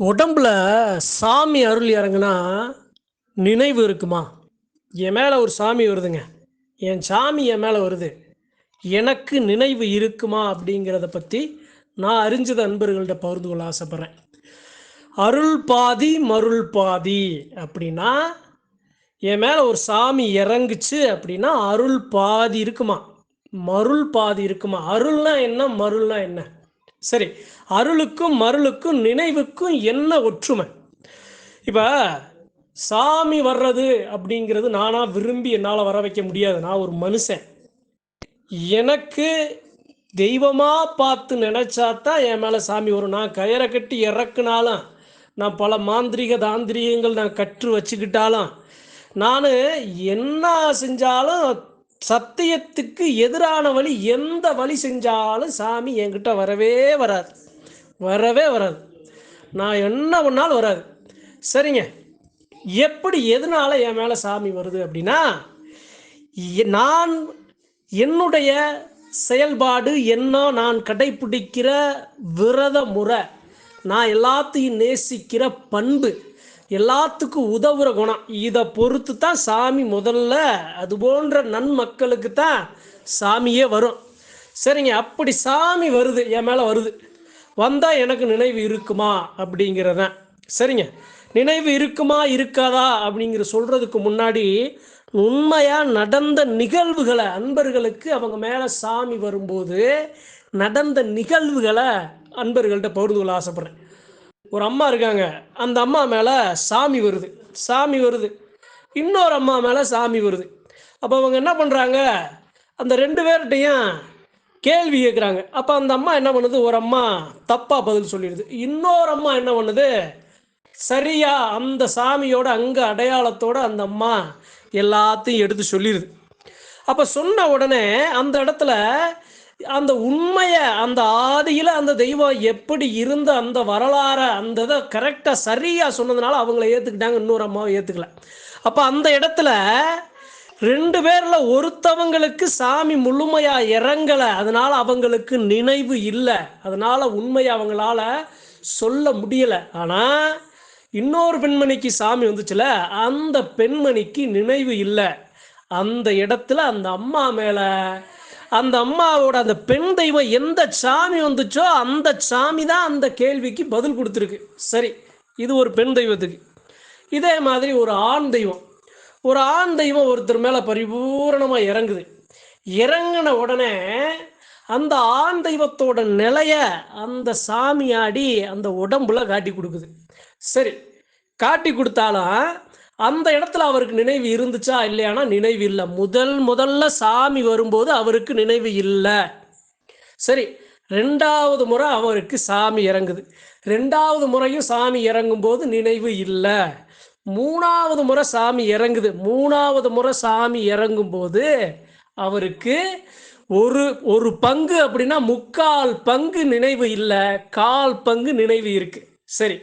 உடம்புல சாமி அருள் இறங்குனா நினைவு இருக்குமா? என் மேலே ஒரு சாமி வருதுங்க. என் சாமி என் மேலே வருது. எனக்கு நினைவு இருக்குமா அப்படிங்கிறத பற்றி நான் அறிஞ்சது அன்பர்கள்ட்ட பகிர்ந்து கொள்ள ஆசைப்பட்றேன். அருள் பாதி மருள் பாதி அப்படின்னா என் மேலே ஒரு சாமி இறங்குச்சு அப்படின்னா அருள் பாதி இருக்குமா? மருள் பாதி இருக்குமா? அருள்னா என்ன? மருள்னா என்ன? சரி அருளுக்கும் மருளுக்கும் நினைவுக்கும் என்ன ஒற்றுமை? இப்போ சாமி வர்றது அப்படிங்கிறது நானாக விரும்பி என்னால் வர வைக்க முடியாது. நான் ஒரு மனுஷன். எனக்கு தெய்வமாக பார்த்து நினச்சாதான் என் மேலே சாமி வரும். நான் கயிறை கட்டி இறக்குனாலும் நான் பல மாந்திரிக தாந்திரிகங்கள் நான் கற்று வச்சுக்கிட்டாலும் நான் என்ன செஞ்சாலும் சத்தியத்துக்கு எதிரான வழி எந்த வழி செஞ்சாலும் சாமி என்கிட்ட வரவே வராது. வரவே வராது. நான் என்ன பண்ணாலும் வராது. சரிங்க. எப்படி எதனால என் மேலே சாமி வருது அப்படின்னா நான் என்னுடைய செயல்பாடு என்ன நான் கடைப்பிடிக்கிற விரத முறை நான் எல்லாத்தையும் நேசிக்கிற பண்பு எல்லாத்துக்கும் உதவுற குணம். இதை பொறுத்து தான் சாமி முதல்ல அது போன்ற நன்மக்களுக்கு தான் சாமியே வரும். சரிங்க அப்படி சாமி வருது என் மேலே வருது. வந்தால் எனக்கு நினைவு இருக்குமா அப்படிங்கிறதான் சரிங்க நினைவு இருக்குமா இருக்காதா அப்படிங்கிற சொல்கிறதுக்கு முன்னாடி உண்மையாக நடந்த நிகழ்வுகளை அன்பர்களுக்கு அவங்க மேலே சாமி வரும்போது நடந்த நிகழ்வுகளை அன்பர்கள்ட்ட பகிர்ந்து கொள்ள ஆசைப்பட்றேன். ஒரு அம்மா இருக்காங்க. அந்த அம்மா மேலே சாமி வருது. சாமி வருது. இன்னொரு அம்மா மேலே சாமி வருது. அப்போ அவங்க என்ன பண்ணுறாங்க அந்த ரெண்டு பேர்கிட்டையும் கேள்வி கேட்குறாங்க அப்போ அந்த அம்மா என்ன பண்ணுது? ஒரு அம்மா தப்பாக பதில் சொல்லிடுது. இன்னொரு அம்மா என்ன பண்ணுது? சரியா அந்த சாமியோட அங்கே அடையாளத்தோட அந்த அம்மா எல்லாத்தையும் எடுத்து சொல்லிடுது. அப்போ சொன்ன உடனே அந்த இடத்துல அந்த உண்மையை அந்த ஆதியில் அந்த தெய்வம் எப்படி இருந்த அந்த வரலாறை அந்த இதை கரெக்டாக சரியாக சொன்னதுனால அவங்கள ஏற்றுக்கிட்டாங்க இன்னொரு அம்மாவை ஏற்றுக்கல அப்போ அந்த இடத்துல ரெண்டு பேரில் ஒருத்தவங்களுக்கு சாமி முழுமையாக இறங்கலை அதனால் அவங்களுக்கு நினைவு இல்லை. அதனால் உண்மையை அவங்களால சொல்ல முடியலை. ஆனால் இன்னொரு பெண்மணிக்கு சாமி வந்துச்சுல அந்த பெண்மணிக்கு நினைவு இல்லை. அந்த இடத்துல அந்த அம்மா மேலே அந்த அம்மாவோட அந்த பெண் தெய்வம் எந்த சாமி வந்துச்சோ அந்த சாமி தான் அந்த கேள்விக்கு பதில் கொடுத்துருக்கு. சரி இது ஒரு பெண் தெய்வத்துக்கு. இதே மாதிரி ஒரு ஆண் தெய்வம். ஒரு ஆண் தெய்வம் ஒருத்தர் மேலே பரிபூரணமாக இறங்குது. இறங்கின உடனே அந்த ஆண் தெய்வத்தோட நிலைய அந்த சாமியாடி அந்த உடம்புல காட்டி கொடுக்குது. சரி காட்டி கொடுத்தாலும் அந்த இடத்துல அவருக்கு நினைவு இருந்துச்சா இல்லையானா நினைவு இல்லை. முதல் முதல்ல சாமி வரும்போது அவருக்கு நினைவு இல்லை. சரி ரெண்டாவது முறை அவருக்கு சாமி இறங்குது. ரெண்டாவது முறையும் சாமி இறங்கும்போது நினைவு இல்லை. மூணாவது முறை சாமி இறங்குது. மூணாவது முறை சாமி இறங்கும்போது அவருக்கு ஒரு ஒரு பங்கு அப்படின்னா முக்கால் பங்கு நினைவு இல்லை கால் பங்கு நினைவு இருக்கு. சரி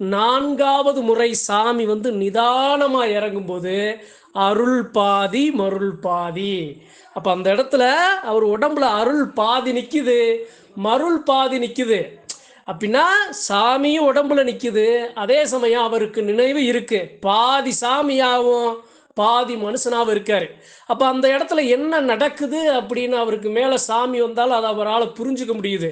நான்காவது முறை சாமி வந்து நிதானமாக இறங்கும்போது அருள் பாதி மருள் பாதி. அப்போ அந்த இடத்துல அவர் உடம்புல அருள் பாதி நிற்கிது மருள் பாதி நிற்கிது அப்படின்னா சாமியும் உடம்புல நிற்கிது அதே சமயம் அவருக்கு நினைவு இருக்கு. பாதி சாமியாகவும் பாதி மனுஷனாகவும் இருக்காரு. அப்போ அந்த இடத்துல என்ன நடக்குது அப்படின்னு அவருக்கு மேலே சாமி வந்தாலும் அதை அவரால் புரிஞ்சுக்க முடியுது.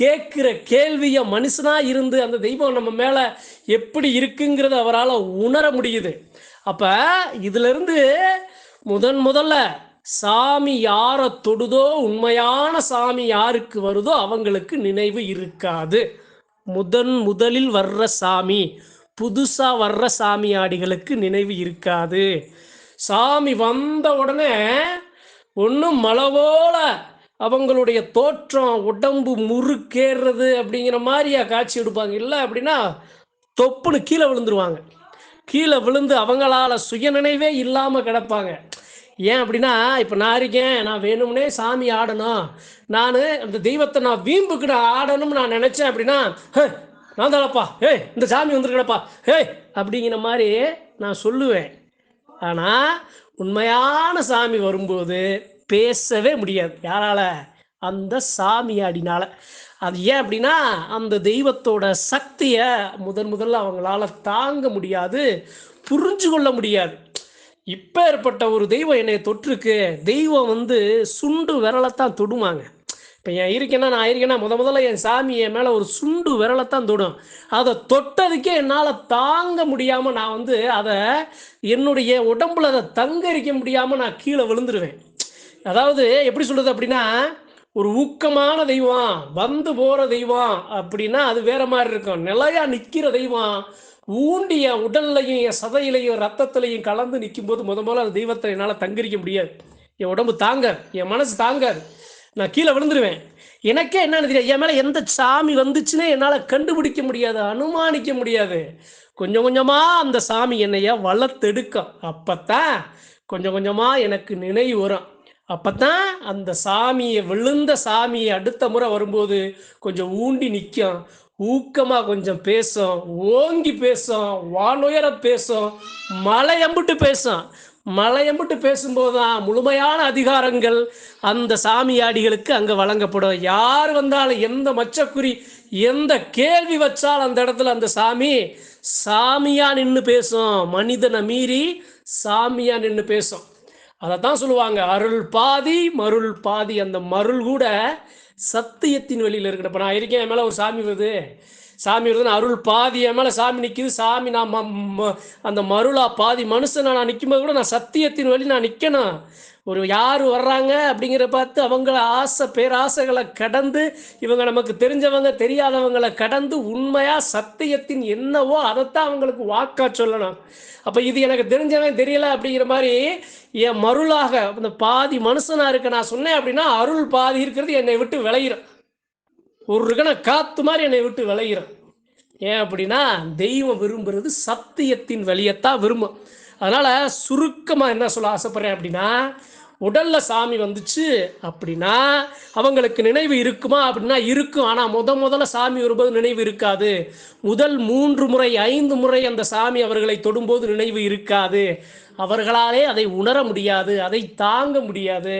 கேட்குற கேள்வியை மனுஷனாக இருந்து அந்த தெய்வம் நம்ம மேலே எப்படி இருக்குங்கிறத அவரால் உணர முடியுது. அப்போ இதிலிருந்து முதன் முதல்ல சாமி யாரை தொடுதோ உண்மையான சாமி யாருக்கு வருதோ அவங்களுக்கு நினைவு இருக்காது. முதன் முதலில் வர்ற சாமி புதுசாக வர்ற சாமியாடிகளுக்கு நினைவு இருக்காது. சாமி வந்த உடனே ஒன்றும் மழை போல அவங்களுடைய தோற்றம் உடம்பு முறுக்கேறுறது அப்படிங்கிற மாதிரியா காட்சி எடுப்பாங்க. இல்லை அப்படின்னா தொப்புன்னு கீழே விழுந்துருவாங்க. கீழே விழுந்து அவங்களால சுயநினைவே இல்லாமல் கிடப்பாங்க. ஏன் அப்படின்னா இப்போ நான் இருக்கேன் நான் வேணும்னே சாமி ஆடணும். நான் அந்த தெய்வத்தை நான் வீம்புக்கு நான் ஆடணும்னு நான் நினச்சேன் அப்படின்னா "ஹே, நான் தானப்பா ஏய் இந்த சாமி வந்துருக்கடப்பா ஏய் அப்படிங்கிற மாதிரி நான் சொல்லுவேன். ஆனால் உண்மையான சாமி வரும்போது பேசவே முடியாது. யாரால? அந்த சாமியாடினால அது ஏன் அப்படின்னா அந்த தெய்வத்தோட சக்தியை முதன் முதல்ல அவங்களால தாங்க முடியாது புரிஞ்சு கொள்ள முடியாது. இப்போ ஏற்பட்ட ஒரு தெய்வம் என்னை தொற்றுக்கு தெய்வம் வந்து சுண்டு விரலைத்தான் தொடுமாங்க இப்போ என் இருக்கேன்னா நான் இருக்கேன்னா முத முதல்ல என் சாமி என் மேலே ஒரு சுண்டு விரலைத்தான் தொடும். அதை தொட்டதுக்கே என்னால் தாங்க முடியாமல் நான் வந்து அதை என்னுடைய உடம்புல அதை தங்கரிக்க முடியாமல் நான் கீழே விழுந்துருவேன். அதாவது எப்படி சொல்கிறது அப்படின்னா ஒரு ஊக்கமான தெய்வம் வந்து போகிற தெய்வம் அப்படின்னா அது வேற மாதிரி இருக்கும். நிலையா நிற்கிற தெய்வம் ஊண்டி என் உடல்லையும் என் சதையிலையும் ரத்தத்திலையும் கலந்து நிற்கும் போது முத முதல்ல அந்த தெய்வத்தை என்னால் தங்கரிக்க முடியாது. என் உடம்பு தாங்காது என் மனசு தாங்காது. நான் கீழே விழுந்துருவேன். எனக்கே என்னன்னு தெரியாது. என் மேலே எந்த சாமி வந்துச்சுன்னே என்னால் கண்டுபிடிக்க முடியாது அனுமானிக்க முடியாது. கொஞ்சம் கொஞ்சமாக அந்த சாமி என்னைய வளர்த்தெடுக்கும் அப்போத்தான் கொஞ்சம் கொஞ்சமாக எனக்கு நினைவு வரும். அப்பதான் அந்த சாமியை விழுந்த சாமியை அடுத்த முறை வரும்போது கொஞ்சம் ஊண்டி நிற்கும் ஊக்கமாக கொஞ்சம் பேசும். ஓங்கி பேசும். வானுயர பேசும். மலையம்பிட்டு பேசும். மலையம்பிட்டு பேசும்போது தான் முழுமையான அதிகாரங்கள் அந்த சாமியாடிகளுக்கு அங்கே வழங்கப்படும். யார் வந்தாலும் எந்த மச்சக்குறி எந்த கேள்வி வச்சாலும் அந்த இடத்துல அந்த சாமி சாமியா நின்று பேசும். மனிதனை மீறி சாமியா நின்று பேசும். அதைத்தான் சொல்லுவாங்க அருள் பாதி மருள் பாதி. அந்த மருள் கூட சத்தியத்தின் வெளியில் இருக்கிற இப்போ நான் இருக்கேன் என் மேலே ஒரு சாமி வருது. சாமி வருதுன்னு அருள் பாதி என் மேலே சாமி நிற்கிது சாமி நான் ம- அந்த மருளா பாதி மனுஷன் நான் நிற்கும்போது கூட நான் சத்தியத்தின் வழி நான் நிற்கணும் ஒரு யார் வர்றாங்க அப்படிங்கிற பார்த்து அவங்கள ஆசை பேராசைகளை கடந்து இவங்க நமக்கு தெரிஞ்சவங்க தெரியாதவங்களை கடந்து உண்மையாக சத்தியத்தின் என்னவோ அதைத்தான் அவங்களுக்கு வாக்கா சொல்லணும். அப்போ இது எனக்கு தெரிஞ்சவன் தெரியல அப்படிங்கிற மாதிரி என் மருளாக அந்த பாதி மனுஷனாக இருக்க நான் சொன்னேன் அப்படின்னா அருள் பாதி இருக்கிறது என்னை விட்டு விளையிடும் ஒரு கண காத்து மாதிரி என்னை விட்டு விளையிடும் ஏன் அப்படின்னா தெய்வம் விரும்புறது சத்தியத்தின் வழியத்தான் விரும்பும். அதனால் சுருக்கமாக என்ன சொல்ல ஆசைப்பட்றேன் அப்படின்னா உடல்ல சாமி வந்துச்சு அப்படின்னா அவங்களுக்கு நினைவு இருக்குமா? அப்படின்னா இருக்கும். ஆனால் முத முதல்ல சாமி வரும்போது நினைவு இருக்காது. முதல் மூன்று முறை ஐந்து முறை அந்த சாமி அவர்களை தொடும்போது நினைவு இருக்காது. அவர்களாலே அதை உணர முடியாது. அதை தாங்க முடியாது.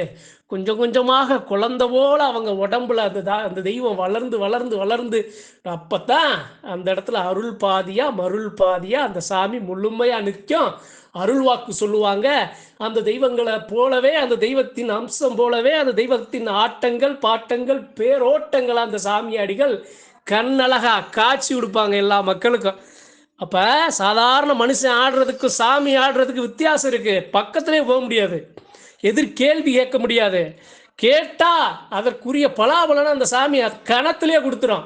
கொஞ்சம் கொஞ்சமாக குழந்த போல அவங்க உடம்புல அந்த தா- அந்த தெய்வம் வளர்ந்து வளர்ந்து வளர்ந்து அப்பத்தான் அந்த இடத்துல அருள் பாதியா மருள் பாதியா அந்த சாமி முழுமையா நிற்கும். அருள் வாக்கு சொல்லுவாங்க. அந்த தெய்வங்களை போலவே அந்த தெய்வத்தின் அம்சம் போலவே அந்த தெய்வத்தின் ஆட்டங்கள் பாட்டங்கள் பேரோட்டங்கள் அந்த சாமியாடிகள் கண்ணழகா காட்சி கொடுப்பாங்க எல்லா மக்களுக்கும். அப்போ சாதாரண மனுஷன் ஆடுறதுக்கும் சாமி ஆடுறதுக்கு வித்தியாசம் இருக்கு. பக்கத்துலேயே போக முடியாது. எதிர் கேள்வி கேட்க முடியாது. கேட்டா அதற்குரிய பலாபலனை அந்த சாமி கணத்திலே கொடுத்துரும்.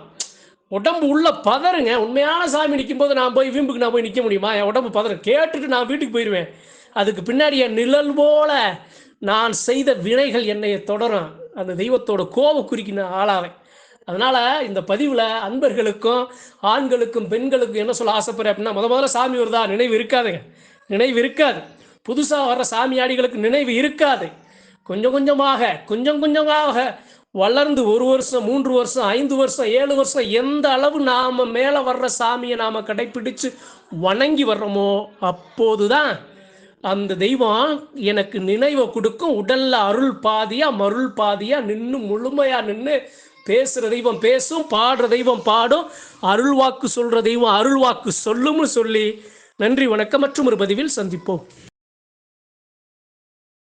உடம்பு உள்ள பதறுங்க. உண்மையான சாமி நிற்கும்போது நான் போய் வீம்புக்கு நான் போய் நிற்க முடியுமா? என் உடம்பு பதறும். கேட்டுட்டு நான் வீட்டுக்கு போயிடுவேன் அதுக்கு பின்னாடி என் நிழல் போல நான் செய்த வினைகள் என்னை தொடரும். அந்த தெய்வத்தோட கோபக்குறிக்கு நான் ஆளாவேன். அதனால இந்த பதிவில் அன்பர்களுக்கும் ஆண்களுக்கும் பெண்களுக்கும் என்ன சொல்ல ஆசைப்படுறேன் அப்படின்னா முத முதல்ல சாமி வருதா? நினைவு இருக்காதுங்க. நினைவு இருக்காது. புதுசாக வர்ற சாமியாடிகளுக்கு நினைவு இருக்காது. கொஞ்சம் கொஞ்சமாக கொஞ்சம் கொஞ்சமாக வளர்ந்து ஒரு வருஷம் மூன்று வருஷம் ஐந்து வருஷம் ஏழு வருஷம் எந்த அளவு நாம் மேலே வர்ற சாமியை நாம் கடைப்பிடிச்சு வணங்கி வர்றோமோ அப்போதுதான் அந்த தெய்வம் எனக்கு நினைவை கொடுக்கும். உடல்ல அருள் பாதியா மருள் பாதியா நின்று முழுமையா நின்று பேசுகிற தெய்வம் பேசும் பாடுற தெய்வம் பாடும். அருள் வாக்கு சொல்கிற தெய்வம் அருள் வாக்கு சொல்லும்னு சொல்லி நன்றி வணக்கம் மற்றும் ஒரு பதிவில் சந்திப்போம்.